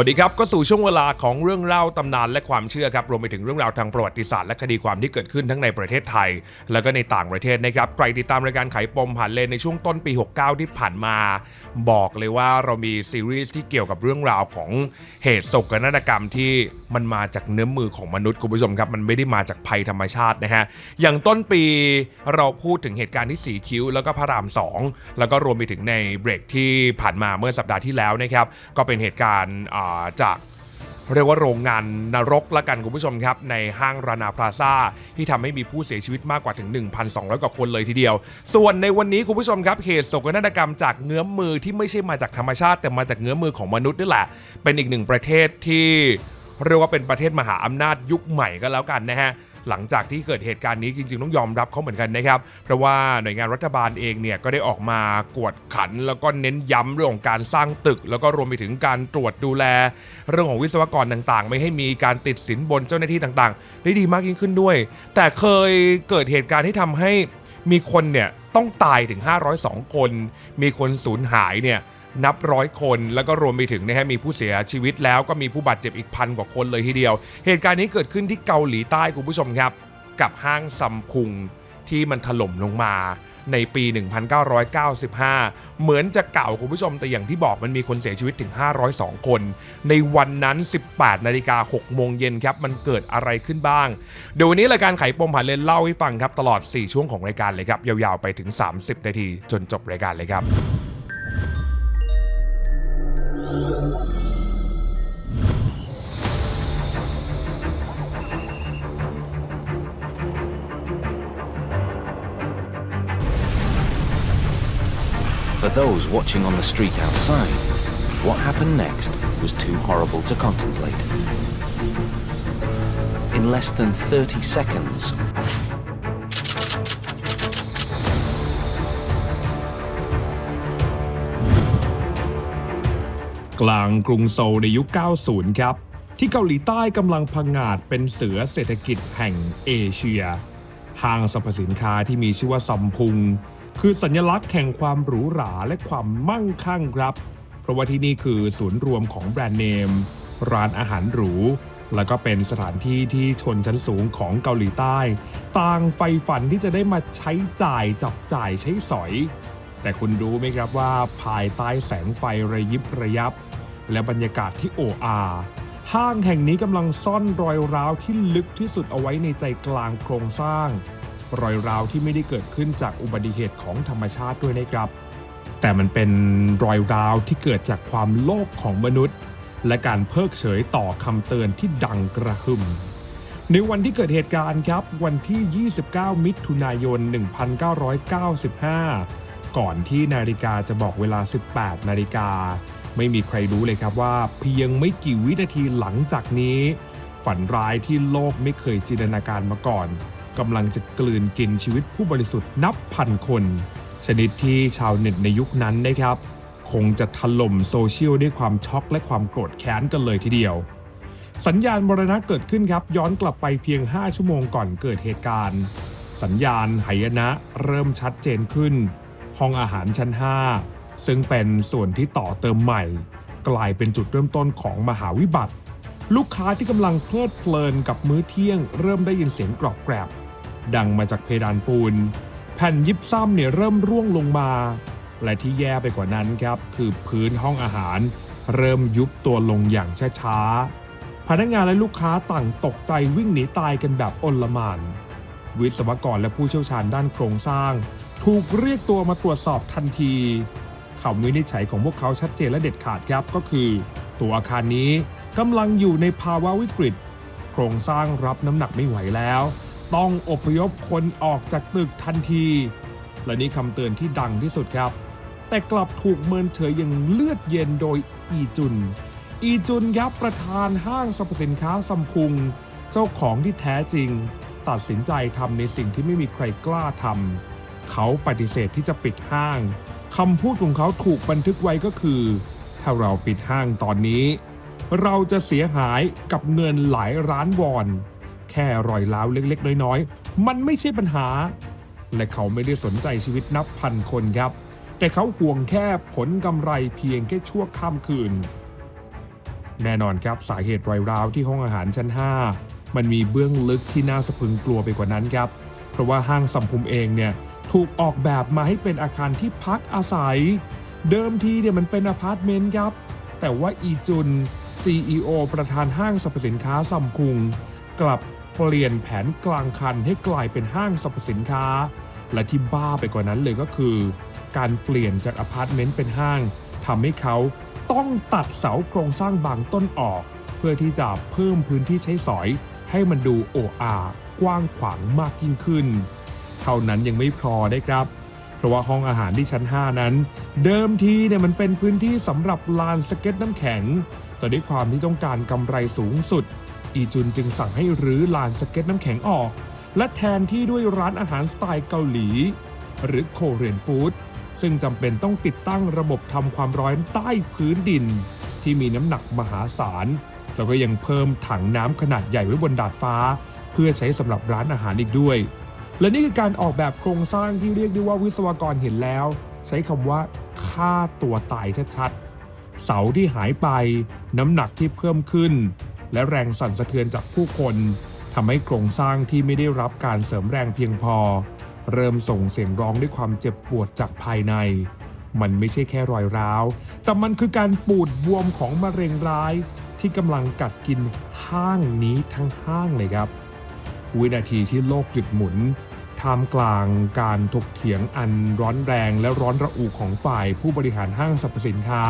วัสดีครับ ก็สู่ช่วงเวลาของเรื่องเล่าตำนานและความเชื่อครับ รวมไปถึงเรื่องราวทางประวัติศาสตร์และคดีความที่เกิดขึ้นทั้งในประเทศไทย แล้วก็ในต่างประเทศนะครับ ใครติดตามรายการไขปมผ่านเลนในช่วงต้นปี 69 ที่ผ่านมา บอกเลยว่าเรามีซีรีส์ที่เกี่ยวกับเรื่องราวของเหตุโศกนาฏกรรมที่มันมาจากเนื้อมือของมนุษย์คุณผู้ชมครับมันไม่ได้มาจากภัยธรรมชาตินะฮะอย่างต้นปีเราพูดถึงเหตุการณ์ที่สีคิ้ว แล้วก็พระรามสองแล้วก็รวมไปถึงในเบรกที่ผ่านมาเมื่อสัปดาห์ที่แล้วนะครับก็เป็นเหตุการณ์จาก เรียกว่าโรงงานนรกละกันคุณผู้ชมครับ ในห้างรานาพลาซาที่ทำให้มีผู้เสียชีวิตมากกว่าถึง 1,200 กว่าคนเลยทีเดียว ส่วนในวันนี้คุณผู้ชมครับเหตุโศกนาฏกรรมจากเงื้อมมือที่ไม่ใช่มาจากธรรมชาติ แต่มาจากเงื้อมือของมนุษย์นี่แหละ เป็นอีกหนึ่งประเทศที่เรียกว่าเป็นประเทศมหาอำนาจยุคใหม่ก็แล้วกันนะฮะ หลังจากที่เกิดเหตุการณ์นี้จริง ๆ ต้องยอมรับเขาเหมือนกันนะครับ เพราะว่าหน่วยงานรัฐบาลเองเนี่ยก็ได้ออกมากวดขัน แล้วก็เน้นย้ำเรื่องของการสร้างตึก แล้วก็รวมไปถึงการตรวจดูแล เรื่องของวิศวกรต่างๆ ไม่ให้มีการติดสินบนเจ้าหน้าที่ต่างๆ ได้ดีมากยิ่งขึ้นด้วย แต่เคยเกิดเหตุการณ์ที่ทำให้มีคนเนี่ยต้องตายถึง 502 คน มีคนสูญหายเนี่ย นับร้อยคนแล้วก็รวมไปถึงนะฮะมีผู้เสียชีวิตแล้วก็มีผู้บาดเจ็บอีกพันกว่าคนเลยทีเดียว เหตุการณ์นี้เกิดขึ้นที่เกาหลีใต้คุณผู้ชมครับ กับห้างซัมพุงที่มันถล่มลงมาในปี 1995 เหมือนจะเก่าคุณผู้ชมแต่อย่างที่บอกมันมีคนเสียชีวิตถึง 502 คน ในวันนั้น 18 นาฬิกา 6 โมงเย็นครับ มันเกิดอะไรขึ้นบ้าง เดี๋ยววันนี้รายการไขปมผ่านเลนเล่าให้ฟังครับ ตลอด 4 ช่วงของรายการเลยครับ ยาวๆไปถึง 30 นาทีจนจบรายการเลยครับ For those watching on the street outside, what happened next was too horrible to contemplate. In less than 30 seconds, กลางกรุงโซลในยุค 90 ครับ ที่เกาหลีใต้กำลังพังงาดเป็นเสือเศรษฐกิจแห่งเอเชีย ห้างสรรพสินค้าที่มีชื่อว่าซัมพุง คือสัญลักษณ์แห่งความหรูหราและความมั่งคั่งครับ เพราะว่าที่นี่คือศูนย์รวมของแบรนด์เนม ร้านอาหารหรู แล้วก็เป็นสถานที่ที่ชนชั้นสูงของเกาหลีใต้ ต่างใฝ่ฝันที่จะได้มาใช้จ่ายจับจ่ายใช้สอยแต่คุณรู้ไหมครับว่าภายใต้แสงไฟระยิบระยับ และบรรยากาศที่โอ้อาห้างแห่งนี้กำลังซ่อนรอยร้าวที่ลึกที่สุดเอาไว้ในใจกลางโครงสร้าง รอยร้าวที่ไม่ได้เกิดขึ้นจากอุบัติเหตุของธรรมชาติด้วยนะครับ แต่มันเป็นรอยร้าวที่เกิดจากความโลภของมนุษย์ และการเพิกเฉยต่อคำเตือนที่ดังกระหึ่มในวันที่เกิดเหตุการณ์ครับ วันที่ 29 มิถุนายน 1995 ก่อนที่นาฬิกาจะบอกเวลา 18 นาฬิกา ไม่มีใครรู้เลยครับว่าเพียงไม่กี่วินาทีหลังจากนี้ ฝันร้ายที่โลกไม่เคยจินตนาการมาก่อนกำลังจะกลืนกินชีวิตผู้บริสุทธิ์นับพันคน ชนิดที่ชาวเน็ตในยุคนั้นนะครับ คงจะถล่มโซเชียลด้วยความช็อกและความโกรธแค้นกันเลยทีเดียว สัญญาณมรณะเกิดขึ้นครับ ย้อนกลับไปเพียง 5 ชั่วโมงก่อนเกิดเหตุการณ์ สัญญาณหายนะเริ่มชัดเจนขึ้น ห้องอาหารชั้น 5 ซึ่งเป็นส่วนที่ต่อเติมใหม่ กลายเป็นจุดเริ่มต้นของมหาวิบัติ ลูกค้าที่กำลังเพลิดเพลินกับมื้อเที่ยง เริ่มได้ยินเสียงกรอบแกรบ ดังมาจากเพดานปูน แผ่นยิบซ้ำเนี่ยเริ่มร่วงลงมา และที่แย่ไปกว่านั้นครับ คือพื้นห้องอาหาร เริ่มยุบตัวลงอย่างช้าๆพนักงานและลูกค้าต่างตกใจวิ่งหนีตายกันแบบอนลมานวิศวกรและผู้เชี่ยวชาญด้านโครงสร้าง ถูกเรียกตัวมาตรวจสอบทันที คำวินิจฉัยของพวกเขาชัดเจนและเด็ดขาดครับก็คือ ตัวอาคารนี้กำลังอยู่ในภาวะวิกฤต โครงสร้างรับน้ำหนักไม่ไหวแล้ว ต้องอพยพคนออกจากตึกทันที และนี่คำเตือนที่ดังที่สุดครับ แต่กลับถูกเมินเฉยอย่างเลือดเย็นโดยอีจุน อีจุนยับประธานห้างสรรพสินค้าซัมพุง เจ้าของที่แท้จริง ตัดสินใจทำในสิ่งที่ไม่มีใครกล้าทำเขาปฏิเสธที่จะปิดห้าง คำพูดของเขาถูกบันทึกไว้ก็คือ ถ้าเราปิดห้างตอนนี้ เราจะเสียหายกับเงินหลายล้านวอน แค่รอยร้าวเล็กๆ น้อยๆ มันไม่ใช่ปัญหา และเขาไม่ได้สนใจชีวิตนับพันคนครับ แต่เขาห่วงแค่ผลกำไรเพียงแค่ชั่วข้ามคืน แน่นอนครับสาเหตุรอยร้าวที่ห้องอาหารชั้น 5 มันมีเบื้องลึกที่น่าสะพรึงกลัวไปกว่านั้นครับ เพราะว่าห้างสัมพุมเองเนี่ย ถูกออกแบบมาให้เป็นอาคารที่พักอาศัย เดิมทีเนี่ยมันเป็นอพาร์ตเมนต์ครับ แต่ว่าอีจุน CEO ประธานห้างสรรพสินค้าซัมคุง กลับเปลี่ยนแผนกลางคันให้กลายเป็นห้างสรรพสินค้า และที่บ้าไปกว่านั้นเลยก็คือ การเปลี่ยนจากอพาร์ตเมนต์เป็นห้างทำให้เขาต้องตัดเสาโครงสร้างบางต้นออก เพื่อที่จะเพิ่มพื้นที่ใช้สอย ให้มันดูโออากว้างขวางมากยิ่งขึ้น ท่านั้นยังไม่พอได้ครับ เพราะว่าห้องอาหารที่ชั้น 5 นั้น เดิมทีเนี่ยมันเป็นพื้นที่สำหรับลานสเก็ตน้ำแข็ง แต่ด้วยความที่ต้องการกำไรสูงสุด อีจุนจึงสั่งให้รื้อลานสเก็ตน้ำแข็งออก และแทนที่ด้วยร้านอาหารสไตล์เกาหลี หรือโคเรียนฟู้ดซึ่งจำเป็นต้องติดตั้งระบบทำความร้อนใต้พื้นดิน ที่มีน้ำหนักมหาศาล แล้วก็ยังเพิ่มถังน้ำขนาดใหญ่ไว้บนดาดฟ้า เพื่อใช้สำหรับร้านอาหารอีกด้วย และนี่คือการออกแบบโครงสร้างที่เรียกได้ว่าวิศวกรเห็นแล้ว ใช้คำว่าฆ่าตัวตายชัดๆ เสาที่หายไป น้ำหนักที่เพิ่มขึ้น และแรงสั่นสะเทือนจากผู้คนทำให้โครงสร้างที่ไม่ได้รับการเสริมแรงเพียงพอ เริ่มส่งเสียงร้องด้วยความเจ็บปวดจากภายใน มันไม่ใช่แค่รอยร้าว แต่มันคือการปูดบวมของมะเร็งร้ายที่กำลังกัดกินห้างนี้ทั้งห้างเลยครับ วินาทีที่โลกหยุดหมุน ท่ามกลางการถกเถียงอันร้อนแรงและร้อนระอุของฝ่ายผู้บริหารห้างสรรพสินค้า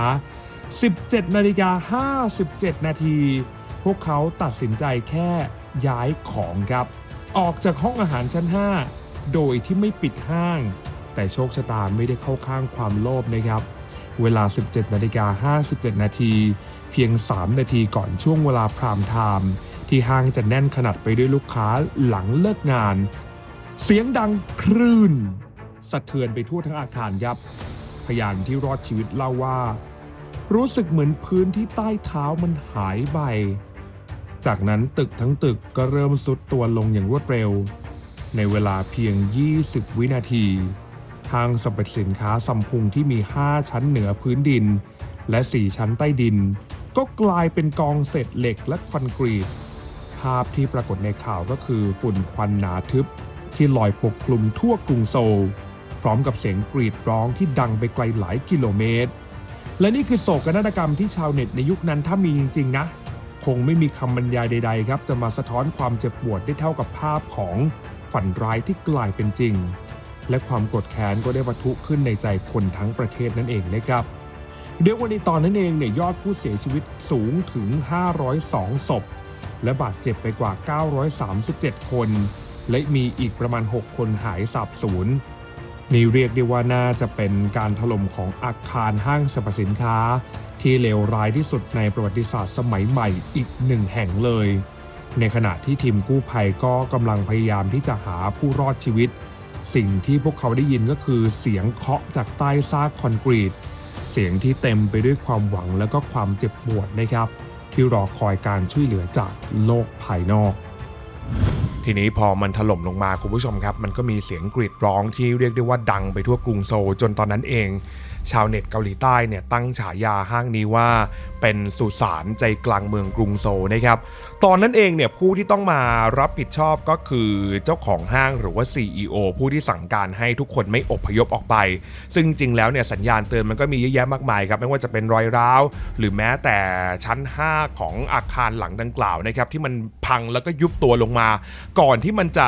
17นาฬิกา57 นาที พวกเขาตัดสินใจแค่ย้ายของครับ ออกจากห้องอาหารชั้น 5 โดยที่ไม่ปิดห้าง แต่โชคชะตาไม่ได้เข้าข้างความโลภนะครับ เวลา 17นาฬิกา57 นาที เพียง 3 นาทีก่อนช่วงเวลาพรามไทม์ที่ห้างจะแน่นขนาดไปด้วยลูกค้าหลังเลิกงาน เสียงดังคลื่น สะเทือนไปทั่วทั้งอาคารยับ พยานที่รอดชีวิตเล่าว่า รู้สึกเหมือนพื้นที่ใต้เท้ามันหายไป จากนั้นตึกทั้งตึกก็เริ่มสุดตัวลงอย่างรวดเร็ว ในเวลาเพียง 20 วินาทีห้างสรรพสินค้าซัมพุงที่มี 5 ชั้นเหนือพื้นดิน และ 4 ชั้นใต้ดิน ก็กลายเป็นกองเศษเหล็กและคอนกรีต ภาพที่ปรากฏในข่าวก็คือฝุ่นควันหนาทึบ ที่ลอยปกคลุมทั่วกรุงโซล พร้อมกับเสียงกรีดร้องที่ดังไปไกลหลายกิโลเมตร และนี่คือโศกนาฏกรรมที่ชาวเน็ตในยุคนั้นถ้ามีจริง ๆ นะ คงไม่มีคำบรรยายใด ๆ ครับ จะมาสะท้อนความเจ็บปวดได้เท่ากับภาพของฝันร้ายที่กลายเป็นจริง และความกรธแค้นก็ได้ปะทุขึ้นในใจคนทั้งประเทศนั่นเองนะครับเดี๋ยววันในตอนนั้นเองเนี่ยยอดผู้เสียชีวิตสูงถึง 502 ศพ และบาดเจ็บไปกว่า 937 คน และมีอีกประมาณ 6 คนหายสาบสูญนี่เรียกได้ว่าน่าจะเป็นการถล่มของอาคารห้างสรรพสินค้า ที่เลวร้ายที่สุดในประวัติศาสตร์สมัยใหม่อีกหนึ่งแห่งเลย ในขณะที่ทีมกู้ภัยก็กำลังพยายามที่จะหาผู้รอดชีวิต สิ่งที่พวกเขาได้ยินก็คือเสียงเคาะจากใต้ซากคอนกรีต เสียงที่เต็มไปด้วยความหวังและก็ความเจ็บปวดนะครับ ที่รอคอยการช่วยเหลือจากโลกภายนอก ทีนี้พอมันถล่มลงมาคุณผู้ชมครับ มันก็มีเสียงกรีดร้องที่เรียกได้ว่าดังไปทั่วกรุงโซลจนตอนนั้นเองชาวเน็ตเกาหลีใต้เนี่ยตั้งฉายาห้างนี้ว่าเป็นสุสานใจกลางเมืองกรุงโซลนะครับตอนนั้นเองเนี่ยผู้ที่ต้องมารับผิดชอบก็คือเจ้าของห้างหรือว่า CEO ผู้ที่สั่งการให้ทุกคนไม่อพยพออกไป ซึ่งจริงแล้วเนี่ยสัญญาณเตือนมันก็มีเยอะแยะมากมายครับไม่ว่าจะเป็นรอยร้าว หรือแม้แต่ชั้น 5 ของอาคารหลังดังกล่าวนะครับที่มันพังแล้วก็ยุบตัวลงมา ก่อนที่มันจะ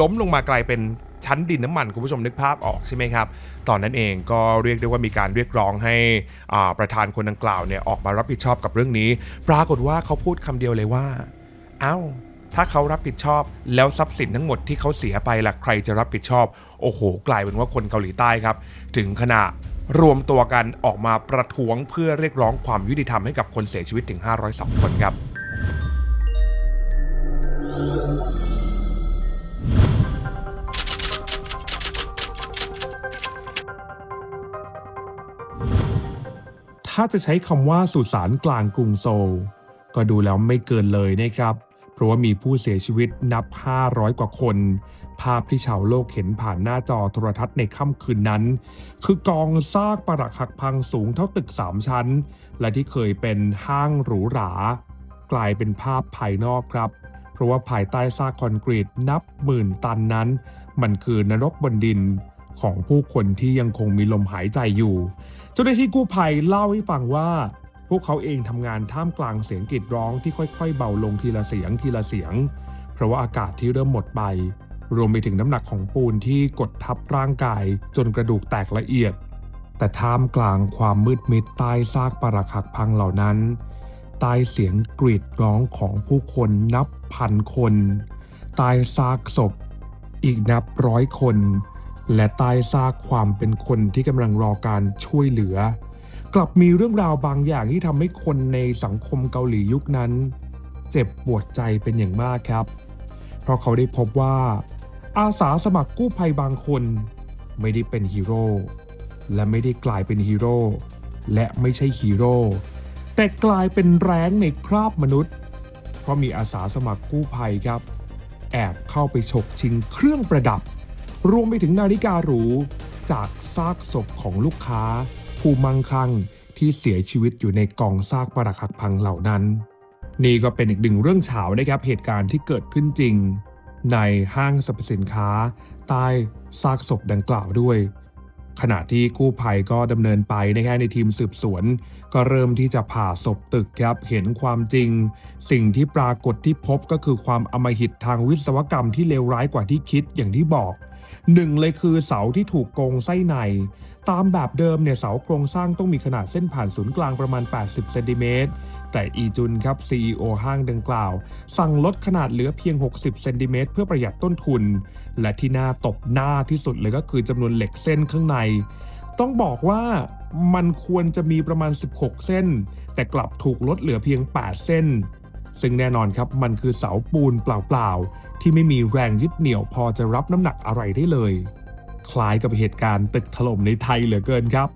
ล้มลงมากลายเป็น ชั้นดินน้ำมันคุณผู้ชมนึกภาพออกใช่ไหมครับ ตอนนั้นเองก็เรียกได้ว่ามีการเรียกร้องให้อาประธานคนดังกล่าวเนี่ยออกมารับผิดชอบกับเรื่องนี้ ปรากฏว่าเขาพูดคำเดียวเลยว่า เอ้าถ้าเขารับผิดชอบแล้วทรัพย์สินทั้งหมดที่เขาเสียไปล่ะใครจะรับผิดชอบ โอ้โห กลายเป็นว่าคนเกาหลีใต้ครับ ถึงขณะรวมตัวกันออกมาประท้วงเพื่อเรียกร้องความยุติธรรมให้กับคนเสียชีวิตถึง 502 คนครับ ถ้าจะใช้คำว่าสุสานกลางกรุงโซล ก็ดูแล้วไม่เกินเลยนะครับ เพราะว่ามีผู้เสียชีวิตนับ 500 กว่าคน ภาพที่ชาวโลกเห็นผ่านหน้าจอโทรทัศน์ในค่ำคืนนั้น คือกองซากปรักหักพังสูงเท่าตึก 3 ชั้น และที่เคยเป็นห้างหรูหรา กลายเป็นภาพภายนอกครับ เพราะว่าภายใต้ซากคอนกรีตนับหมื่นตันนั้น มันคือนรกบนดิน ของผู้คนที่ยังคงมีลมหายใจอยู่ เจ้าหน้าที่กู้ภัยเล่าให้ฟังว่า พวกเขาเองทำงานท่ามกลางเสียงกรีดร้องที่ค่อยๆ เบาลงทีละเสียงทีละเสียง เพราะว่าอากาศที่เริ่มหมดไป รวมไปถึงน้ำหนักของปูนที่กดทับร่างกายจนกระดูกแตกละเอียด แต่ท่ามกลางความมืดมิดใต้ซากปรักหักพังเหล่านั้นใต้เสียงกรีดร้องของผู้คนนับพันคนใต้ซากศพ อีกนับร้อยคน และใต้ซากความเป็นคนที่กำลังรอการช่วยเหลือ กลับมีเรื่องราวบางอย่างที่ทำให้คนในสังคมเกาหลียุคนั้น เจ็บปวดใจเป็นอย่างมากครับ เพราะเขาได้พบว่า อาสาสมัครกู้ภัยบางคน ไม่ได้เป็นฮีโร่และไม่ได้กลายเป็นฮีโร่และไม่ใช่ฮีโร่แต่กลายเป็นแรงในคราบมนุษย์ เพราะมีอาสาสมัครกู้ภัยครับ แอบเข้าไปฉกชิงเครื่องประดับ รวมไปถึงนาฬิกาหรู จากซากศพของลูกค้า ผู้มั่งคั่งที่เสียชีวิตอยู่ในกองซากปรักหักพังเหล่านั้น นี่ก็เป็นอีกหนึ่งเรื่องเฉานะครับเหตุการณ์ที่เกิดขึ้นจริง ในห้างสรรพสินค้า ใต้ซากศพดังกล่าวด้วย ขณะที่กู้ภัยก็ดำเนินไปนะครับในทีมสืบสวน ก็เริ่มที่จะผ่าศพตึกครับเห็นความจริง สิ่งที่ปรากฏที่พบก็คือความอมหิตทางวิศวกรรมที่เลวร้ายกว่าที่คิดอย่างที่บอก หนึ่งเลยคือเสาที่ถูกโกงไส้ใน ตามแบบเดิมเนี่ยเสาโครงสร้างต้องมีขนาดเส้นผ่านศูนย์กลางประมาณ 80 เซนติเมตร แต่อีจุนครับ CEO ห้างดังกล่าว สั่งลดขนาดเหลือเพียง 60 เซนติเมตรเพื่อประหยัดต้นทุน และที่น่าตบหน้าที่สุดเลยก็คือจำนวนเหล็กเส้นข้างใน ต้องบอกว่ามันควรจะมีประมาณ 16 เส้น แต่กลับถูกลดเหลือเพียง 8 เส้น ซึ่งแน่นอนครับมันคือเสาปูนเปล่าๆ ที่ไม่มีแรงยึดเหนี่ยวพอจะรับน้ำหนักอะไรได้เลย คล้ายกับเหตุการณ์ตึกถล่มในไทยเหลือเกินครับ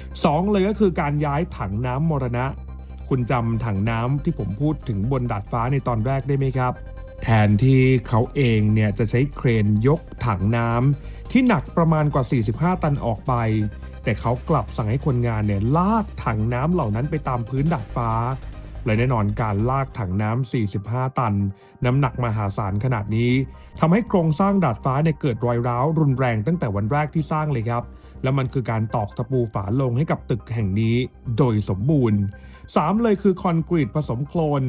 2 เลยก็คือการย้ายถังน้ำมรณะ คุณจำถังน้ำที่ผมพูดถึงบนดาดฟ้าในตอนแรกได้ไหมครับ แทนที่เขาเองเนี่ยจะใช้เครนยกถังน้ำที่หนักประมาณกว่า 45 ตันออกไป แต่เขากลับสั่งให้คนงานเนี่ยลากถังน้ำเหล่านั้นไปตามพื้นดาดฟ้า และแน่นอนการลากถังน้ำ45 ตัน น้ำหนักมหาศาลขนาดนี้ทำให้โครงสร้างดาดฟ้าเนี่ยเกิดรอยร้าวรุนแรงตั้งแต่วันแรกที่สร้างเลยครับ และมันคือการตอกตะปูฝาลงให้กับตึกแห่งนี้โดยสมบูรณ์ 3 เลยคือคอนกรีตผสมโคลน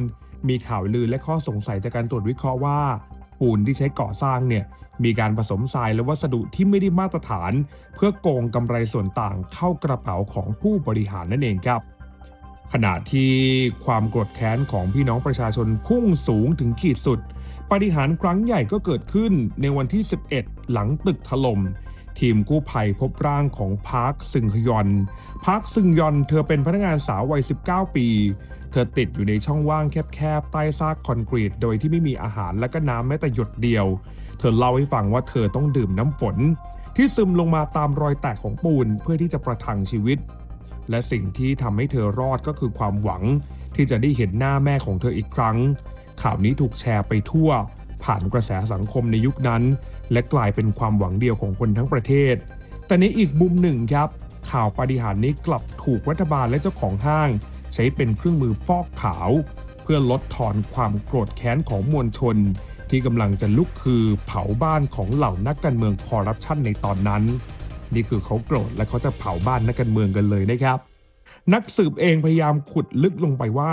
มีข่าวลือและข้อสงสัยจากการตรวจวิเคราะห์ว่าปูนที่ใช้ก่อสร้างเนี่ยมีการผสมทรายและวัสดุที่ไม่ได้มาตรฐาน เพื่อโกงกำไรส่วนต่างเข้ากระเป๋าของผู้บริหารนั่นเองครับ ขณะที่ความโกรธแค้นของพี่น้องประชาชนพุ่งสูงถึงขีดสุด ปฏิหารครั้งใหญ่ก็เกิดขึ้นในวันที่ 11 หลังตึกถล่ม ทีมกู้ภัยพบร่างของพาร์คซึงฮยอน พาร์คซึงยอนเธอเป็นพนักงานสาววัย 19 ปี เธอติดอยู่ในช่องว่างแคบๆ ใต้ซากคอนกรีต โดยที่ไม่มีอาหารและก็น้ำแม้แต่หยดเดียว เธอเล่าให้ฟังว่าเธอต้องดื่มน้ำฝน ที่ซึมลงมาตามรอยแตกของปูนเพื่อที่จะประทังชีวิต และสิ่งที่ทำให้เธอรอดก็คือความหวัง ที่จะได้เห็นหน้าแม่ของเธออีกครั้ง ข่าวนี้ถูกแชร์ไปทั่ว ผ่านกระแสสังคมในยุคนั้น และกลายเป็นความหวังเดียวของคนทั้งประเทศ แต่ในอีกมุมหนึ่งครับ ข่าวปาฏิหาริย์นี้กลับถูกรัฐบาลและเจ้าของห้าง ใช้เป็นเครื่องมือฟอกขาว เพื่อลดทอนความโกรธแค้นของมวลชน ที่กำลังจะลุกคือเผาบ้านของเหล่านักการเมืองคอร์รัปชันในตอนนั้น นี่คือเขาโกรธและเขาจะเผาบ้านนักการเมืองกันเลยนะครับ นักสืบเองพยายามขุดลึกลงไปว่า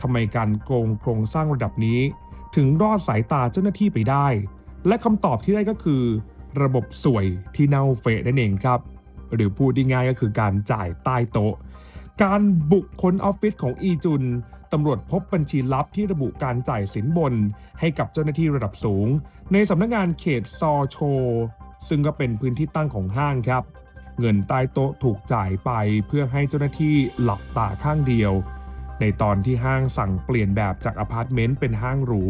ทำไมการโกงโครงสร้างระดับนี้ ถึงรอดสายตาเจ้าหน้าที่ไปได้ และคำตอบที่ได้ก็คือ ระบบสวยที่เน่าเฟะนั่นเองครับ หรือพูดง่ายๆก็คือการจ่ายใต้โต๊ะ การบุกค้นออฟฟิศของอีจุนตำรวจพบบัญชีลับที่ระบุการจ่ายสินบน ให้กับเจ้าหน้าที่ระดับสูง ในสำนักงานเขตซอโช ซึ่งก็เป็นพื้นที่ตั้งของห้างครับ เงินใต้โต๊ะถูกจ่ายไปเพื่อให้เจ้าหน้าที่หลับตาข้างเดียว ในตอนที่ห้างสั่งเปลี่ยนแบบจากอพาร์ตเมนต์เป็นห้างหรู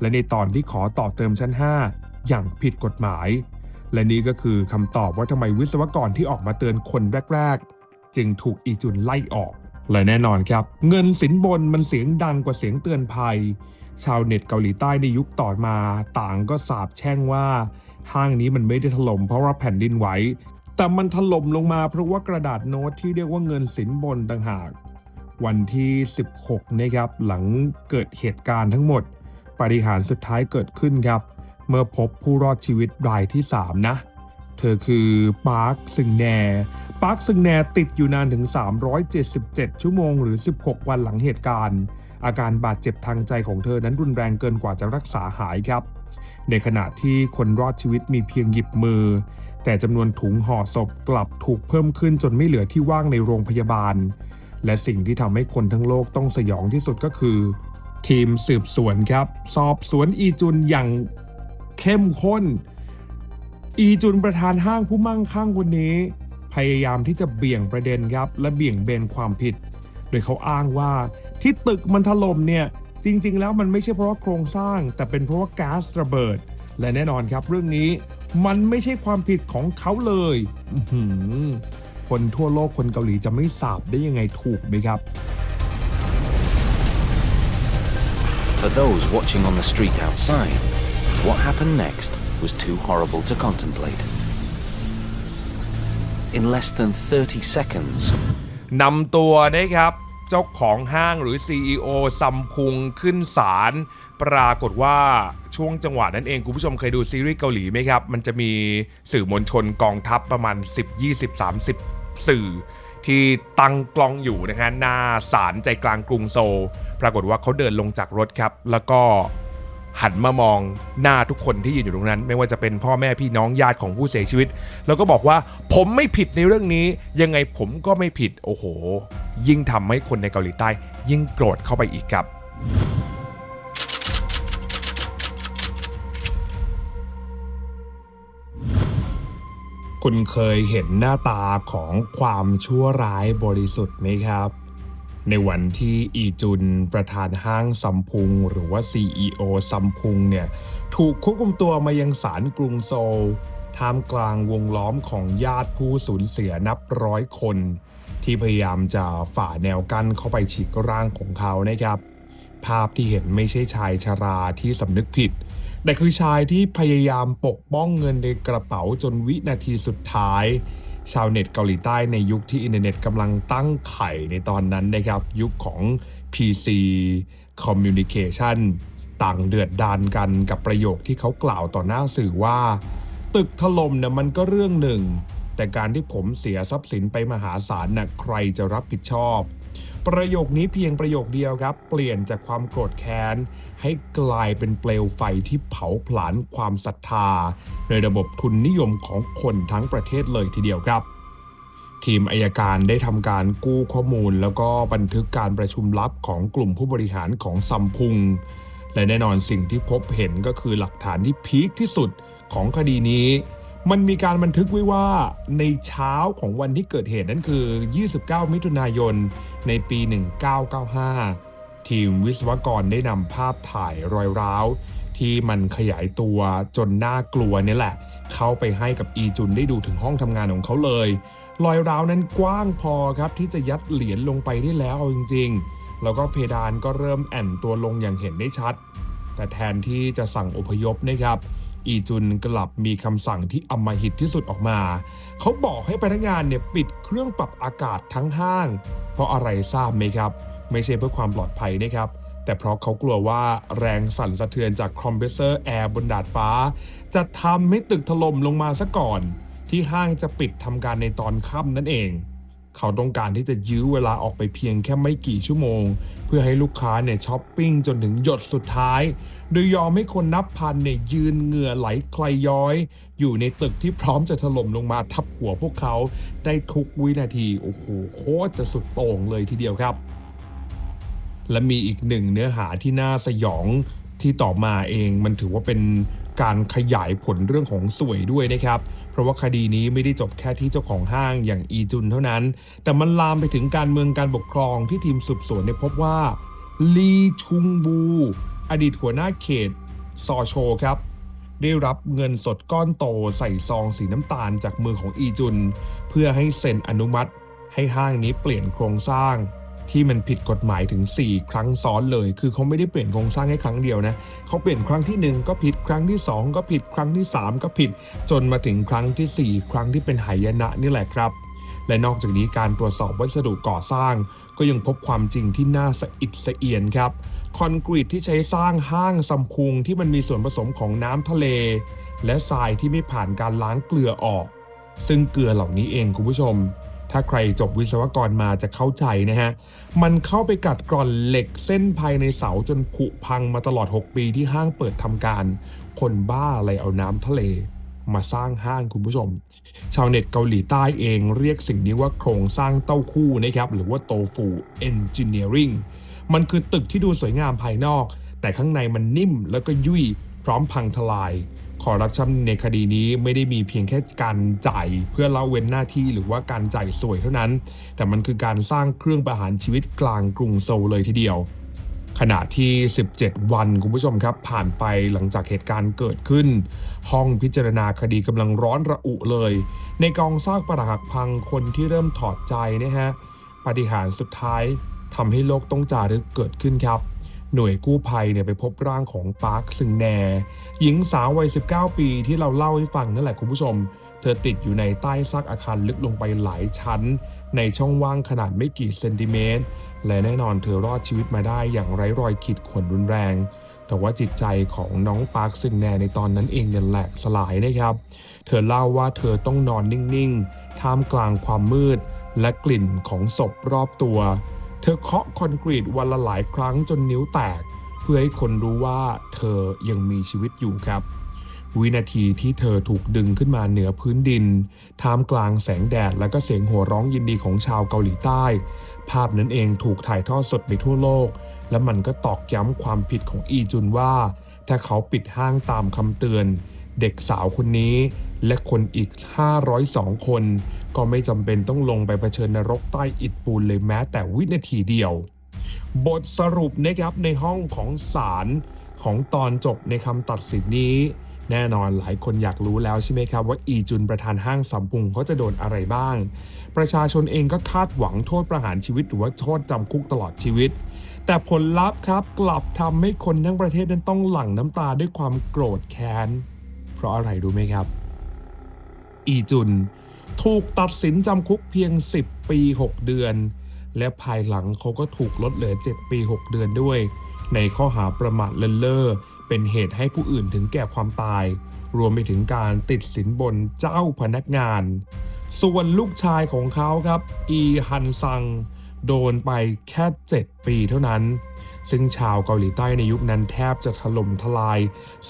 และในตอนที่ขอต่อเติมชั้น 5 อย่างผิดกฎหมาย และนี่ก็คือคำตอบว่าทำไมวิศวกรที่ออกมาเตือนคนแรก ๆ จึงถูกอีจุนไล่ออกและแน่นอนครับ เงินสินบนมันเสียงดังกว่าเสียงเตือนภัย ชาวเน็ตเกาหลีใต้ในยุคต่อมา ต่างก็สาบแช่งว่า ห้างนี้มันไม่ได้ถล่มเพราะว่าแผ่นดินไหว แต่มันถล่มลงมาเพราะว่ากระดาษโน้ตที่เรียกว่าเงินสินบนต่างหาก วันที่ 16 นะครับ หลังเกิดเหตุการณ์ทั้งหมดปาฏิหารสุดท้ายเกิดขึ้นครับ เมื่อพบผู้รอดชีวิตรายที่ 3 นะ เธอคือปาร์คซึงแน ปาร์คซึงแนติดอยู่นานถึง 377 ชั่วโมงหรือ 16 วันหลังเหตุการณ์ อาการบาดเจ็บทางใจของเธอนั้นรุนแรงเกินกว่าจะรักษาหายครับ ในขณะที่คนรอดชีวิตมีเพียงหยิบมือ แต่จำนวนถุงห่อศพกลับถูกเพิ่มขึ้นจนไม่เหลือที่ว่างในโรงพยาบาล และสิ่งที่ทำให้คนทั้งโลกต้องสยองที่สุดก็คือ ทีมสืบสวนครับ สอบสวนอีจุนอย่างเข้มข้น อีจุนประธานห้างผู้มั่งคั่งคนนี้ พยายามที่จะเบี่ยงประเด็นครับ และเบี่ยงเบนความผิด โดยเขาอ้างว่าที่ตึกมันถล่มเนี่ย จริงๆ แล้วมันไม่ใช่เพราะว่าโครงสร้าง แต่เป็นเพราะว่าก๊าซระเบิด และแน่นอนครับเรื่องนี้มันไม่ใช่ความผิดของเขาเลยอื้อหือคนทั่วโลกคนเกาหลีจะไม่สาบได้ยังไงถูกไหมครับ For those watching on the street outside, what happened next was too horrible to contemplate. In less than 30 seconds, นำตัวนะครับ เจ้าของห้างหรือ CEO ซัมพุงขึ้นศาลปรากฏว่าช่วงจังหวะนั้นเอง คุณผู้ชมเคยดูซีรีส์เกาหลีไหมครับ มันจะมีสื่อมวลชนกองทัพประมาณ 10 20 30 สื่อ ที่ตั้งกล้องอยู่นะฮะหน้าศาลใจกลางกรุงโซลปรากฏว่าเขาเดินลงจากรถครับ แล้วก็ หันมามองหน้าทุกคนที่ยืนอยู่ตรงนั้น ไม่ว่าจะเป็นพ่อแม่พี่น้องญาติของผู้เสียชีวิต แล้วก็บอกว่าผมไม่ผิดในเรื่องนี้ ยังไงผมก็ไม่ผิดโอ้โห ยิ่งทำให้คนในเกาหลีใต้ ยิ่งโกรธเข้าไปอีกครับคุณเคยเห็นหน้าตาของความชั่วร้ายบริสุทธิ์ไหมครับ ในวันที่อีจุนประธานห้างซัมพุง หรือว่า CEO ซัมพุงเนี่ยถูกควบคุมตัวมายังศาลกรุงโซลท่ามกลางวงล้อมของญาติผู้สูญเสียนับร้อยคน ที่พยายามจะฝ่าแนวกั้นเข้าไปฉีกร่างของเขานะครับ ภาพที่เห็นไม่ใช่ชายชราที่สำนึกผิด แต่คือชายที่พยายามปกป้องเงินในกระเป๋าจนวินาทีสุดท้าย ชาวเน็ตเกาหลีใต้ในยุคที่อินเทอร์เน็ตกำลังตั้งไข่ในตอนนั้นนะครับ ยุคของ PC Communication ต่างเดือดดานกันกับประโยคที่เขากล่าวต่อหน้าสื่อว่า ตึกถล่มเนี่ยมันก็เรื่องหนึ่ง แต่การที่ผมเสียทรัพย์สินไปมหาศาลน่ะใครจะรับผิดชอบ ประโยคนี้เพียงประโยคเดียวครับ เปลี่ยนจากความโกรธแค้น ให้กลายเป็นเปลวไฟที่เผาผลาญความศรัทธา ในระบบทุนนิยมของคนทั้งประเทศเลยทีเดียวครับ ทีมอายการได้ทำการกู้ข้อมูล แล้วก็บันทึกการประชุมลับของกลุ่มผู้บริหารของซัมพุง และแน่นอนสิ่งที่พบเห็นก็คือหลักฐานที่พีคที่สุดของคดีนี้ มันมีการบันทึกไว้ว่าในเช้าของวันที่เกิดเหตุนั้นคือ 29 มิถุนายน ในปี 1995 ทีมวิศวกรได้นำภาพถ่ายรอยร้าว ที่มันขยายตัวจนน่ากลัวนี่แหละ เข้าไปให้กับอีจุนได้ดูถึงห้องทำงานของเขาเลย รอยร้าวนั้นกว้างพอครับที่จะยัดเหรียญลงไปได้แล้วเอาจริง ๆ แล้วก็เพดานก็เริ่มแอนตัวลงอย่างเห็นได้ชัด แต่แทนที่จะสั่งอพยพนะครับ อีจุนกลับมีคำสั่งที่อำมหิตที่สุดออกมา เขาบอกให้พนักงานเนี่ยปิดเครื่องปรับอากาศทั้งห้าง เพราะอะไรทราบไหมครับ ไม่ใช่เพื่อความปลอดภัยนะครับ แต่เพราะเขากลัวว่าแรงสั่นสะเทือนจากคอมเพรสเซอร์แอร์บนดาดฟ้า จะทำให้ตึกถล่มลงมาซะก่อน ที่ห้างจะปิดทำการในตอนค่ำนั่นเอง เขาต้องการที่จะยื้อเวลาออกไปเพียงแค่ไม่กี่ชั่วโมง เพื่อให้ลูกค้าเนี่ยช้อปปิ้งจนถึงหยดสุดท้าย โดยยอมให้คนนับพันเนี่ยยืนเหงื่อไหลใครย้อย อยู่ในตึกที่พร้อมจะถล่มลงมาทับหัวพวกเขาได้ทุกวินาทีโอ้โหโคตรจะสุดโต่งเลยทีเดียวครับ และมีอีกหนึ่งเนื้อหาที่น่าสยองที่ต่อมาเองมันถือว่าเป็นการขยายผลเรื่องของสวยด้วยนะครับ เพราะว่าคดีนี้ไม่ได้จบแค่ที่เจ้าของห้างอย่างอีจุนเท่านั้น แต่มันลามไปถึงการเมืองการปกครองที่ทีมสืบสวนเนี่ยพบว่าลีชุงบู อดีตหัวหน้าเขตซอโชครับได้รับเงินสดก้อนโตใส่ซองสีน้ำตาลจากมือของอีจุน เพื่อให้เซ็นอนุมัติ ให้ห้างนี้เปลี่ยนโครงสร้าง ที่มันผิดกฎหมายถึง 4 ครั้งซ้อนเลย คือเขาไม่ได้เปลี่ยนโครงสร้างแค่ครั้งเดียวนะเขาเปลี่ยนครั้งทีหนึ่1 ก็ผิดครั้งที่ 2 ก็ผิดครั้งที่ 3 ก็ผิด จนมาถึงครั้งทีสี่ 4 ครั้งที่เป็นหายนะนี่แหละครับ และนอกจากนี้การตรวจสอบวัสดุก่อสร้าง ก็ยังพบความจริงที่น่าสะอิดสะเอียนครับคอนกรีตที่ใช้สร้างห้างซัมพุงที่มันมีส่วนผสมของน้ำทะเล และทรายที่ไม่ผ่านการล้างเกลือออก ซึ่งเกลือเหล่านี้เองคุณผู้ชม ถ้าใครจบวิศวกรมาจะเข้าใจนะฮะ มันเข้าไปกัดกร่อนเหล็กเส้นภายในเสาจนผุพังมาตลอด 6 ปีที่ห้างเปิดทำการ คนบ้าอะไรเอาน้ำทะเล มาสร้างห้างคุณผู้ชม ชาวเน็ตเกาหลีใต้เองเรียกสิ่งนี้ว่าโครงสร้างเต้าคู่นะครับ หรือว่าโตฟูเอนจิเนียริงมันคือตึกที่ดูสวยงามภายนอก แต่ข้างในมันนิ่มแล้วก็ยุ่ยพร้อมพังทลาย คอร์รัปชันในคดีนี้ไม่ได้มีเพียงแค่การจ่ายเพื่อเละเว้นหน้าที่หรือว่าการจ่ายสวยเท่านั้น แต่มันคือการสร้างเครื่องประหารชีวิตกลางกรุงโซลเลยทีเดียว ขณะที่ 17 วันคุณผู้ชมครับ ผ่านไปหลังจากเหตุการณ์เกิดขึ้น ห้องพิจารณาคดีกำลังร้อนระอุเลย ในกองซากปรักหักพังคนที่เริ่มถอดใจนะฮะปฏิหารสุดท้ายทำให้โลกต้องจารึกเกิดขึ้นครับ หน่วยกู้ภัยเนี่ยไปพบร่างของปาร์คซึงแน หญิงสาววัย 19 ปีที่เราเล่าให้ฟังนั่นแหละคุณผู้ชม เธอติดอยู่ในใต้ซากอาคารลึกลงไปหลายชั้น ในช่องว่างขนาดไม่กี่เซนติเมตร และแน่นอนเธอรอดชีวิตมาได้อย่างไร้รอยขีดข่วนรุนแรง แต่ว่าจิตใจของน้องปาร์คซึงแนในตอนนั้นเองเนี่ยแหลกสลายนะครับ เธอเล่าว่าเธอต้องนอนนิ่งๆ ท่ามกลางความมืด และกลิ่นของศพรอบตัว เธอเคาะคอนกรีตวันละหลายครั้งจนนิ้วแตก เพื่อให้คนรู้ว่าเธอยังมีชีวิตอยู่ครับ วินาทีที่เธอถูกดึงขึ้นมาเหนือพื้นดิน ท่ามกลางแสงแดดและก็เสียงหัวร้องยินดีของชาวเกาหลีใต้ ภาพนั้นเองถูกถ่ายทอดสดไปทั่วโลก และมันก็ตอกย้ำความผิดของอีจุนว่า ถ้าเขาปิดห้างตามคำเตือน เด็กสาวคนนี้ และคนอีก 502 คน ก็ไม่จำเป็นต้องลงไปเผชิญนรกใต้อิฐปูนเลยแม้แต่วินาทีเดียว บทสรุปนะครับในห้องของศาลของตอนจบในคำตัดสินนี้ แน่นอนหลายคนอยากรู้แล้วใช่ไหมครับว่าอีจุนประธานห้างสัมพุงเขาจะโดนอะไรบ้าง ประชาชนเองก็คาดหวังโทษประหารชีวิตหรือว่าโทษจำคุกตลอดชีวิต แต่ผลลัพธ์ครับกลับทำให้คนทั้งประเทศนั้นต้องหลั่งน้ำตาด้วยความโกรธแค้น ราะอะไรรู้ไหมครับ อีจุนถูกตัดสินจำคุกเพียง 10 ปี 6 เดือน และภายหลังเขาก็ถูกลดเหลือ 7 ปี 6 เดือนด้วย ในข้อหาประมาทเลินเล่อเป็นเหตุให้ผู้อื่นถึงแก่ความตาย รวมไปถึงการติดสินบนเจ้าพนักงาน ส่วนลูกชายของเขาครับ อีฮันซัง โดนไปแค่ 7 ปีเท่านั้น ซึ่งชาวเกาหลีใต้ในยุคนั้นแทบจะถล่มทลาย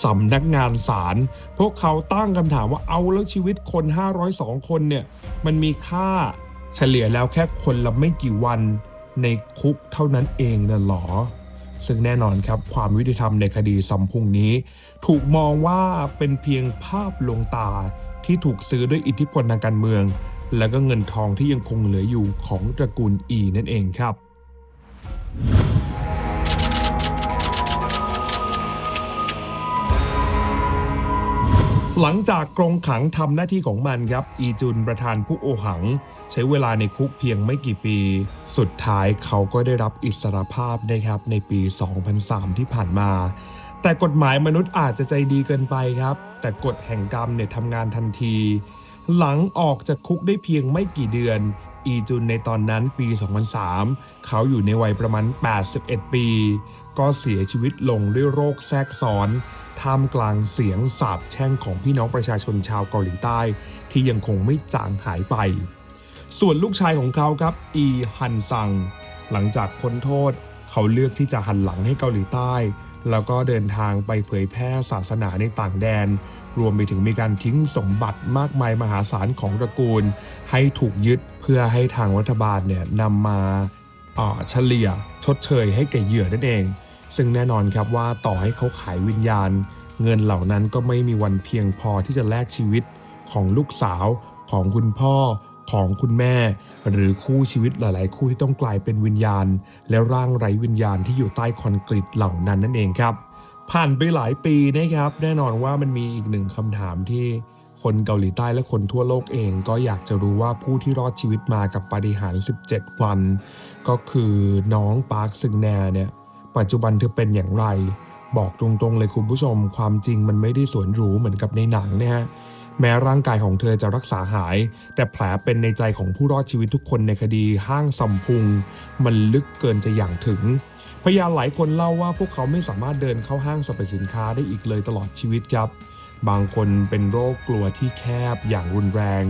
สำนักงานศาลพวกเขาตั้งคำถามว่าเอาแล้วชีวิตคน 502 คนเนี่ยมันมีค่าเฉลี่ยแล้วแค่คนละไม่กี่วันในคุกเท่านั้นเองนะหรอ ซึ่งแน่นอนครับความยุติธรรมในคดีสัมพุงนี้ ถูกมองว่าเป็นเพียงภาพลวงตาที่ถูกซื้อด้วยอิทธิพลทางการเมือง และก็เงินทองที่ยังคงเหลืออยู่ของตระกูลอีนั่นเองครับ หลังจากกรงขังทำหน้าที่ของมันครับ อีจุนประธานผู้โอหัง ใช้เวลาในคุกเพียงไม่กี่ปี สุดท้ายเขาก็ได้รับอิสรภาพนะครับในปี 2003 ที่ผ่านมา แต่กฎหมายมนุษย์อาจจะใจดีเกินไปครับ แต่กฎแห่งกรรมเนี่ยทำงานทันที หลังออกจากคุกได้เพียงไม่กี่เดือน อีจุนในตอนนั้นปี 2003 เขาอยู่ในวัยประมาณ 81 ปี ก็เสียชีวิตลงด้วยโรคแทรกซ้อน ท่ามกลางเสียงสาบแช่งของพี่น้องประชาชนชาวเกาหลีใต้ ที่ยังคงไม่จางหายไป ส่วนลูกชายของเขาครับ อีฮันซัง หลังจากพ้นโทษ เขาเลือกที่จะหันหลังให้เกาหลีใต้ แล้วก็เดินทางไปเผยแพร่ศาสนาในต่างแดน รวมไปถึงมีการทิ้งสมบัติมากมายมหาศาลของตระกูล ให้ถูกยึดเพื่อให้ทางรัฐบาลเนี่ยนำมาเฉลี่ยชดเชยให้แก่เหยื่อนั่นเอง ซึ่งแน่นอนครับว่าต่อให้เขาขายวิญญาณ เงินเหล่านั้นก็ไม่มีวันเพียงพอที่จะแลกชีวิตของลูกสาวของคุณพ่อของคุณแม่ หรือคู่ชีวิตหลาย ๆ คู่ที่ต้องกลายเป็นวิญญาณ และร่างไร้วิญญาณที่อยู่ใต้คอนกรีตเหล่านั้นนั่นเองครับ ผ่านไปหลายปีนะครับ แน่นอนว่ามันมีอีกหนึ่งคำถามที่คนเกาหลีใต้และคนทั่วโลกเองก็อยากจะรู้ว่าผู้ที่รอดชีวิตมากับปาฏิหาริย์17 วัน ก็คือน้องปาร์คซึงแนเนี่ย ปัจจุบันเธอเป็นอย่างไร บอกตรงๆเลยคุณผู้ชม ความจริงมันไม่ได้สวนหรูเหมือนกับในหนังนะฮะแม้ร่างกายของเธอจะรักษาหาย แต่แผลเป็นในใจของผู้รอดชีวิตทุกคนในคดีห้างซัมพุง มันลึกเกินจะอย่างถึง พยานหลายคนเล่าว่าพวกเขาไม่สามารถเดินเข้าห้างสรรพสินค้าได้อีกเลยตลอดชีวิตครับ บางคนเป็นโรคกลัวที่แคบอย่างรุนแรง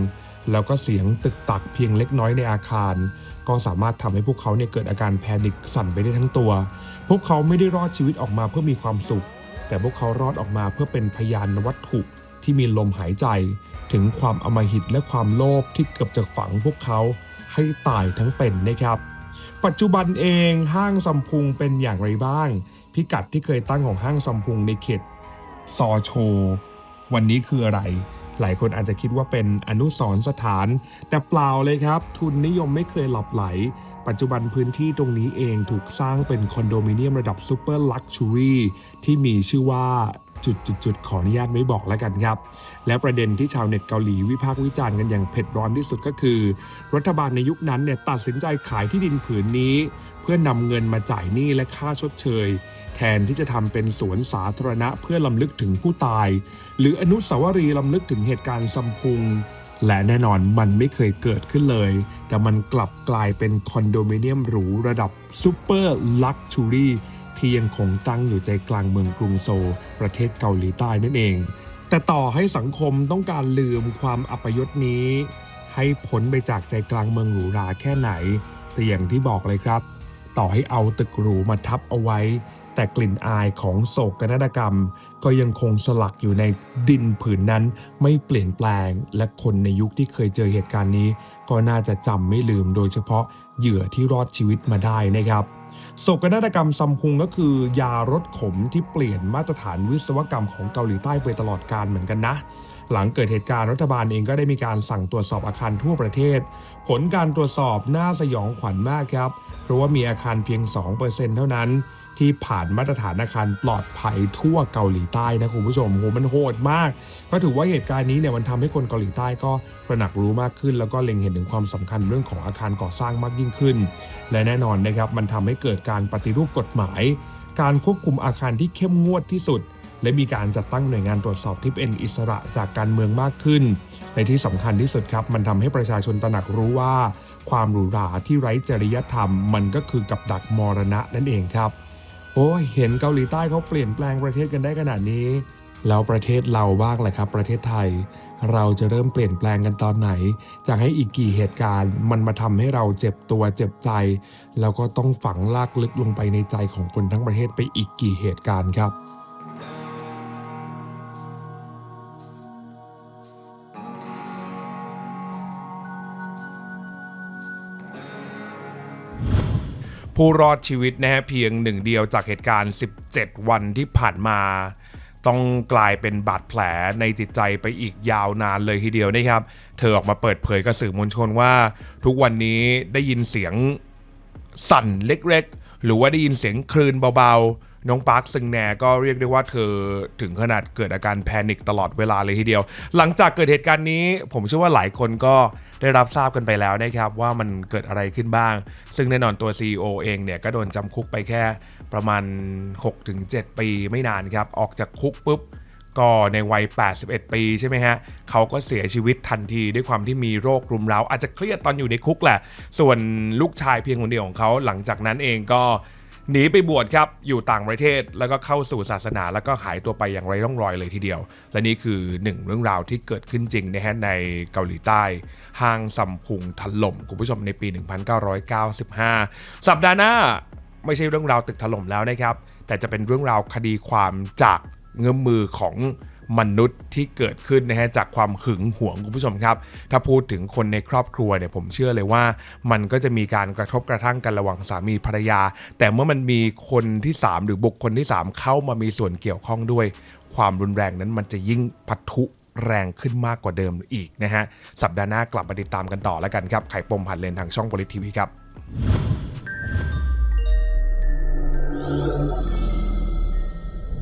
แล้วก็เสียงตึกตักเพียงเล็กน้อยในอาคาร ก็สามารถทำให้พวกเขาเนี่ยเกิดอาการแพนิคสั่นไปได้ทั้งตัว พวกเขาไม่ได้รอดชีวิตออกมาเพื่อมีความสุข แต่พวกเขารอดออกมาเพื่อเป็นพยานวัตถุที่มีลมหายใจ ถึงความอมหิตและความโลภที่เกือบจะฝังพวกเขาให้ตายทั้งเป็นนะครับ ปัจจุบันเองห้างซัมพุงเป็นอย่างไรบ้าง พิกัดที่เคยตั้งของห้างซัมพุงในเขตซอโช วันนี้คืออะไร หลายคนอาจจะคิดว่าเป็นอนุสรสถาน แต่เปล่าเลยครับ ทุนนิยมไม่เคยหลับไหล ปัจจุบันพื้นที่ตรงนี้เองถูกสร้างเป็นคอนโดมิเนียมระดับซูเปอร์ลักชัวรี่ที่มีชื่อว่าจุดๆๆขออนุญาตไม่บอกแล้วกันครับ และประเด็นที่ชาวเน็ตเกาหลีวิพากษ์วิจารณ์กันอย่างเผ็ดร้อนที่สุดก็คือ รัฐบาลในยุคนั้นเนี่ยตัดสินใจขายที่ดินผืนนี้ เพื่อนำเงินมาจ่ายหนี้และค่าชดเชย แทนที่จะทำเป็นสวนสาธารณะเพื่อลำลึกถึงผู้ตาย หรืออนุสาวรีย์ลำลึกถึงเหตุการณ์ซัมพุง และแน่นอนมันไม่เคยเกิดขึ้นเลย แต่มันกลับกลายเป็นคอนโดมิเนียมหรูระดับซูเปอร์ลักชูรี่ที่ยังคงตั้งอยู่ใจกลางเมืองกรุงโซลประเทศเกาหลีใต้นั่นเอง แต่ต่อให้สังคมต้องการลืมความอัปยศนี้ ให้พ้นไปจากใจกลางเมืองหรูหราแค่ไหน แต่อย่างที่บอกเลยครับ ต่อให้เอาตึกหรูมาทับเอาไว้ แต่กลิ่นอายของโศกนาฏกรรม ก็ยังคงสลักอยู่ในดินผืนนั้นไม่เปลี่ยนแปลง และคนในยุคที่เคยเจอเหตุการณ์นี้ ก็น่าจะจำไม่ลืมโดยเฉพาะเหยื่อที่รอดชีวิตมาได้นะครับโศกนาฏกรรมซัมพุงก็คือ ยารสขมที่เปลี่ยนมาตรฐานวิศวกรรมของเกาหลีใต้ไปตลอดการเหมือนกันนะ หลังเกิดเหตุการณ์รัฐบาลเองก็ได้มีการสั่งตรวจสอบอาคารทั่วประเทศ ผลการตรวจสอบน่าสยองขวัญมากครับ เพราะว่ามีอาคารเพียง 2%เท่านั้น ที่ผ่านมาตรฐานอาคารปลอดภัยทั่วเกาหลีใต้นะคุณผู้ชมโหมันโหดมาก ก็ถือว่าเหตุการณ์นี้เนี่ยมันทำให้คนเกาหลีใต้ก็ตระหนักรู้มากขึ้น แล้วก็เล็งเห็นถึงความสำคัญเรื่องของอาคารก่อสร้างมากยิ่งขึ้น และแน่นอนนะครับมันทำให้เกิดการปฏิรูปกฎหมาย การควบคุมอาคารที่เข้มงวดที่สุด และมีการจัดตั้งหน่วยงานตรวจสอบที่เป็นอิสระจากการเมืองมากขึ้นในที่สำคัญที่สุดครับมันทำให้ประชาชนตระหนักรู้ว่า ความหรูหราที่ไร้จริยธรรม มันก็คือกับดักมรณะนั่นเองครับ โอ้ยเห็นเกาหลีใต้เขาเปลี่ยนแปลงประเทศกันได้ขนาดนี้ แล้วประเทศเราบ้างแหละครับ ประเทศไทย เราจะเริ่มเปลี่ยนแปลงกันตอนไหน จะให้อีกกี่เหตุการณ์ มันมาทำให้เราเจ็บตัวเจ็บใจ แล้วก็ต้องฝังลากลึกลงไปในใจของคนทั้งประเทศไปอีกกี่เหตุการณ์ครับ ผู้รอดชีวิตนะฮะเพียงหนึ่งเดียวจากเหตุการณ์ 17 วันที่ผ่านมา ต้องกลายเป็นบาดแผลในจิตใจไปอีกยาวนานเลยทีเดียวนะครับ เธอออกมาเปิดเผยกับสื่อมวลชนว่า ทุกวันนี้ได้ยินเสียงสั่นเล็กๆ หรือว่าได้ยินเสียงคลื่นเบาๆ น้องปาร์คซึงแนก็เรียกได้ว่าเธอถึงขนาดเกิดอาการแพนิคตลอดเวลาเลยทีเดียว หลังจากเกิดเหตุการณ์นี้ ผมเชื่อว่าหลายคนก็ได้รับทราบกันไปแล้วนะครับว่ามันเกิดอะไรขึ้นบ้าง ซึ่งแน่นอนตัว CEO เองเนี่ยก็โดนจำคุกไปแค่ประมาณ 6-7 ปีไม่นานครับ ออกจากคุกปุ๊บก็ในวัย 81 ปีใช่ไหมฮะ เขาก็เสียชีวิตทันทีด้วยความที่มีโรครุมเร้า อาจจะเครียดตอนอยู่ในคุกแหละ ส่วนลูกชายเพียงคนเดียวของเขาหลังจากนั้นเองก็ หนีไปบวชครับ อยู่ต่างประเทศแล้วก็เข้าสู่ศาสนา แล้วก็หายตัวไปอย่างไร้ร่องรอยเลยทีเดียว และนี่คือหนึ่งเรื่องราวที่เกิดขึ้นจริงนะฮะในเกาหลีใต้ห้างซัมพุงถล่มคุณผู้ชมในปี 1995 สัปดาห์หน้าไม่ใช่เรื่องราวตึกถล่มแล้วนะครับ แต่จะเป็นเรื่องราวคดีความจากเงื้อมมือของ มนุษย์ที่เกิดขึ้นนะฮะจากความหึงหวงคุณผู้ชมครับ ถ้าพูดถึงคนในครอบครัวเนี่ยผมเชื่อเลยว่า มันก็จะมีการกระทบกระทั่งกันระหว่างสามีภรรยา แต่เมื่อมันมีคนที่ 3 หรือบุคคลที่ 3 เข้ามามีส่วนเกี่ยวข้องด้วย ความรุนแรงนั้นมันจะยิ่งพัทุแรงขึ้นมากกว่าเดิมอีกนะฮะ สัปดาห์หน้ากลับมาติดตามกันต่อแล้วกันครับ ไข่ปมผ่านเลนทางช่องบริทีวีครับ